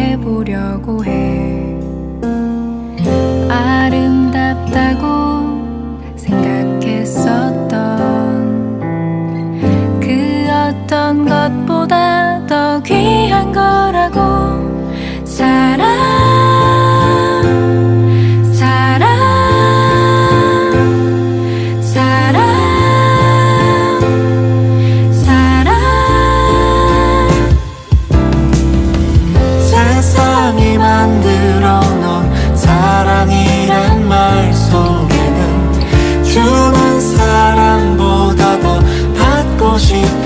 해보려고 해 만들어 놓은 사랑이란 말 속에는 주는 사랑보다 더 받고 싶어